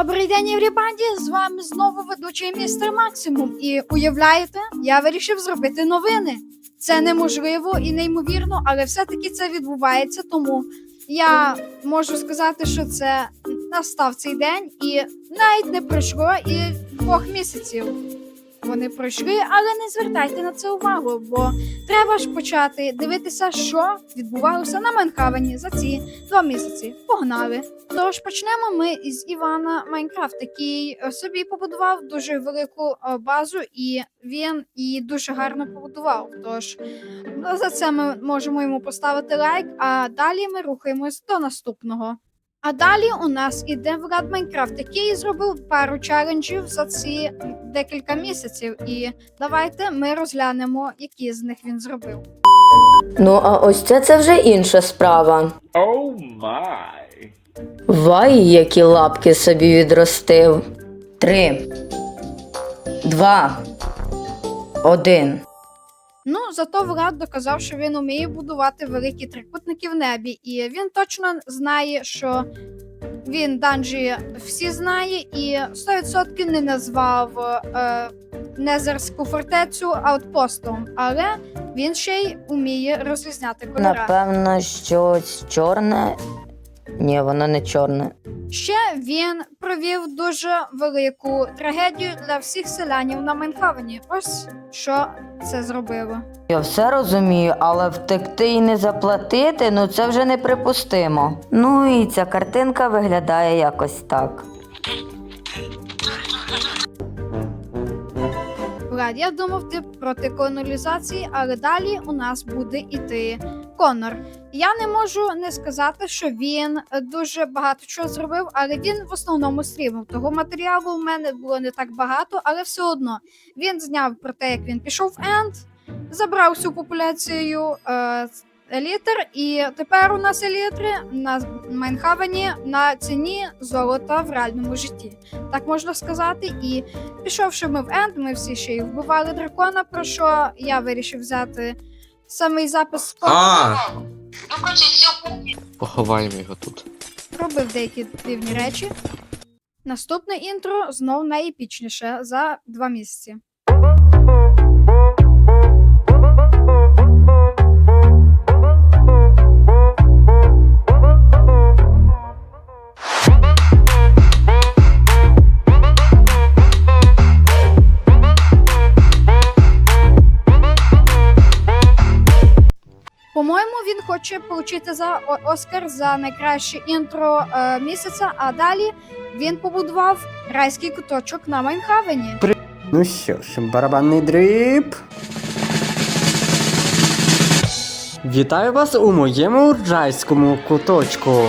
Добрий день, Єврібанді! З вами знову ведучий містер Максимум. І уявляєте, я вирішив зробити новини. Це неможливо і неймовірно, але все-таки це відбувається. Тому я можу сказати, що це настав цей день, і навіть не пройшло і двох місяців. Вони пройшли, але не звертайте на це увагу, бо треба ж почати дивитися, що відбувалося на Майнхавені за ці два місяці. Погнали! Тож почнемо ми із Івана Майнкрафт, який е, собі побудував дуже велику е, базу, і він її дуже гарно побудував. Тож за це ми можемо йому поставити лайк. А далі ми рухаємось до наступного. А далі у нас іде Влад Майнкрафт, який зробив пару челенджів за ці декілька місяців. І давайте ми розглянемо, які з них він зробив. Ну, а ось це це вже інша справа. Oh my. Вай, які лапки собі відростив. Три. Два. Один. Ну, зато Влад доказав, що він уміє будувати великі трикутники в небі, і він точно знає, що він данжі всі знає, і 100% не назвав е, Незерську фортецю аутпостом, але він ще й уміє розрізняти кольори. Напевно, щось чорне. Ні, воно не чорне. Ще він провів дуже велику трагедію для всіх селянів на Майнхавені. Ось що це зробило. Я все розумію, але втекти і не заплатити, ну це вже неприпустимо. Ну і ця картинка виглядає якось так. Влад, я думав, ти проти колонізації, але далі у нас буде іти Конор. Я не можу не сказати, що він е, дуже багато чого зробив, але він в основному стрімив. Того матеріалу у мене було не так багато, але все одно він зняв про те, як він пішов в Енд, забрав всю популяцію е, елітр, і тепер у нас елітри на Майнхавені на ціні золота в реальному житті. Так можна сказати. І Пішовши ми в Енд, ми всі ще й вбивали дракона, про що я вирішив взяти самий запис А, Поховаємо його тут. робив деякі дивні речі. Наступне інтро знов найепічніше за два місяці. Хоче отримати за Оскар за найкраще інтро е, місяця, а далі він побудував райський куточок на Майнхавені. Ну що ж, барабанний дріб. Вітаю вас у моєму райському куточку.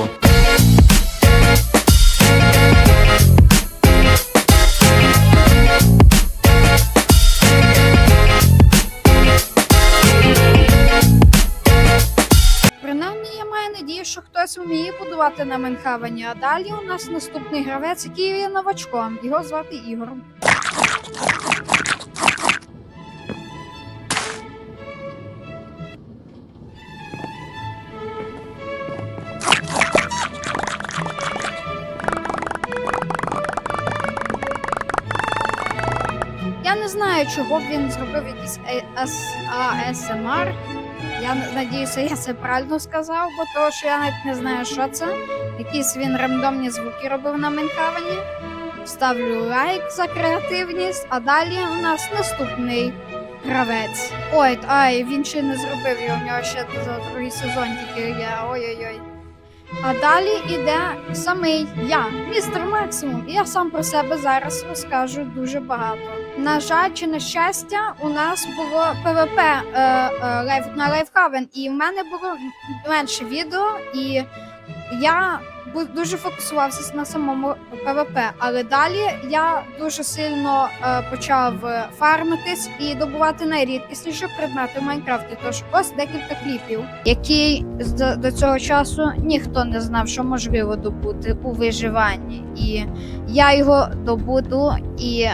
Надію, що хтось вміє будувати на Майнхавені. А далі у нас наступний гравець, який є новачком. Його звати Ігор. Я не знаю, чого б він зробив якийсь ASMR. Я надіюся, я це правильно сказав, бо того, що я навіть не знаю, що це. Якісь він рандомні звуки робив на Менхавені. Ставлю лайк за креативність, а далі у нас наступний гравець. Ой, ай, він ще не зробив його, у нього ще за другий сезон тільки є. Ой-ой-ой. А далі іде самий я, містер Максимум. І я сам про себе зараз розкажу дуже багато. На жаль, чи на щастя, у нас було ПВП е, е, на Лайфхавен, і в мене було менше відео, і я дуже фокусувався на самому ПВП. Але далі я дуже сильно е, почав е, фармитись і добувати найрідкісніші предмети в Майнкрафті. Тож ось декілька кліпів, які з- до цього часу ніхто не знав, що можливо добути у виживанні. І я його добуду і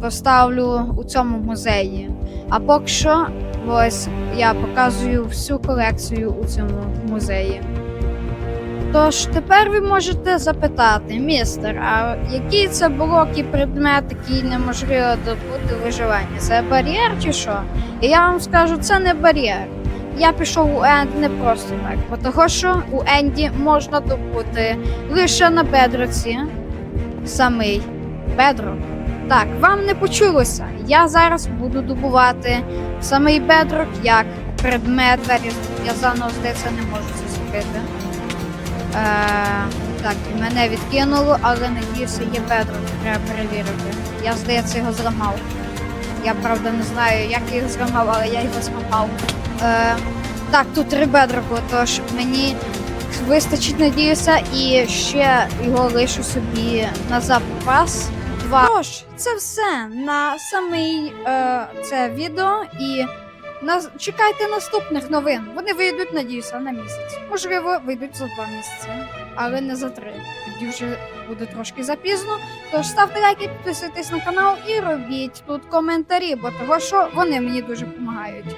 поставлю у цьому музеї. А поки що, ось я показую всю колекцію у цьому музеї. Тож тепер ви можете запитати, містер, а який це блок і предмет, який неможливо добути виживання? Це бар'єр чи що? І я вам скажу, це не бар'єр. Я пішов у Енд не просто так, бо того, що у Енді можна добути лише на бедроці самий бедро. Так, вам не почулося. Я зараз буду добувати самий бедрок як предмет. Зараз я заново здається не можу це зробити. Е, так, мене відкинуло, але надіюся, є бедрок, треба перевірити. Я, здається, його зламав. Я правда не знаю, як я його зламав, але я його зламав. Е, так, тут три бедроку, тож мені вистачить, надіюся, і ще його лишу собі на запас. Два. Тож, це все на самий е, це відео і на... чекайте наступних новин. Вони вийдуть, надіюся, на місяць. Можливо, вийдуть за два місяці, але не за три. Тоді вже буде трошки запізно. Тож ставте лайки, підписуйтесь на канал і робіть тут коментарі, бо того, що вони мені дуже допомагають.